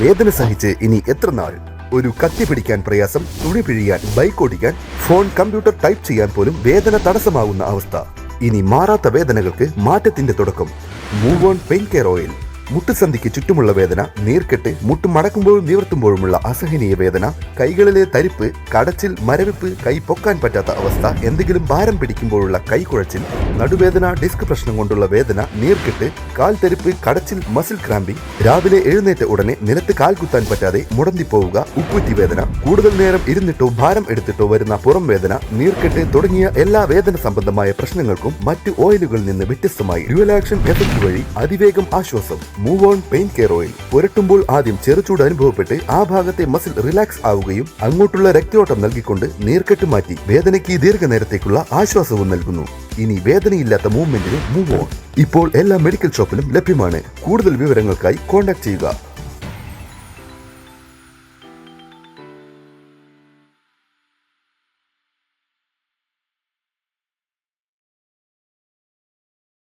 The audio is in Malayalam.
വേദന സഹിച്ച് ഇനി എത്ര നാൾ? ഒരു കത്തി പിടിക്കാൻ പ്രയാസം തുണി പിഴിയാൻ ബൈക്ക് ഓടിക്കാൻ ഫോൺ കമ്പ്യൂട്ടർ ടൈപ്പ് ചെയ്യാൻ പോലും വേദന തടസ്സമാകുന്ന അവസ്ഥ. ഇനി മാറാത്ത വേദനകൾക്ക് മാറ്റത്തിന്റെ തുടക്കം. Move on pain care oil. മുട്ടുസന്ധിക്ക് ചുറ്റുമുള്ള വേദന നീർക്കെട്ട് മുട്ട് മടക്കുമ്പോഴും നിവർത്തുമ്പോഴുമുള്ള അസഹനീയ വേദന കൈകളിലെ തരിപ്പ് കടച്ചിൽ മരവിപ്പ് കൈ പൊക്കാൻ പറ്റാത്ത അവസ്ഥ എന്തെങ്കിലും ഭാരം പിടിക്കുമ്പോഴുള്ള കൈ കുഴച്ചിൽ നടുവേദന ഡിസ്ക് പ്രശ്നം കൊണ്ടുള്ള വേദന നീർക്കെട്ട് കാൽ തെരുപ്പ് കടച്ചിൽ മസിൽ ക്രാമ്പിംഗ്. രാവിലെ എഴുന്നേറ്റ ഉടനെ നിലത്ത് കാൽ കുത്താൻ പറ്റാതെ മുടന്തി പോവുക. ഉപ്പുറ്റി വേദന. കൂടുതൽ നേരം ഇരുന്നിട്ടോ ഭാരം എടുത്തിട്ടോ വരുന്ന പുറം വേദന നീർക്കെട്ട് തുടങ്ങിയ എല്ലാ വേദന സംബന്ധമായ പ്രശ്നങ്ങൾക്കും മറ്റു ഓയിലുകളിൽ നിന്ന് വ്യത്യസ്തമായി ഡ്യുവൽ എഫക്ട് വഴി അതിവേഗം ആശ്വാസം. Move on pain care oil പുരട്ടുമ്പോൾ ആദ്യം ചെറുചൂട് അനുഭവപ്പെട്ട് ആ ഭാഗത്തെ മസിൽ റിലാക്സ് ആവുകയും അങ്ങോട്ടുള്ള രക്തയോട്ടം നൽകിക്കൊണ്ട് നീർക്കെട്ട് മാറ്റി വേദനയ്ക്ക് ദീർഘനേരത്തേക്കുള്ള ആശ്വാസവും നൽകുന്നു. ഇനി വേദനയില്ലാത്ത മൂവ്മെന്റിന് മൂവ് ഓൺ ഇപ്പോൾ എല്ലാ മെഡിക്കൽ ഷോപ്പിലും ലഭ്യമാണ്. കൂടുതൽ വിവരങ്ങൾക്കായി കോൺടാക്ട് ചെയ്യുക.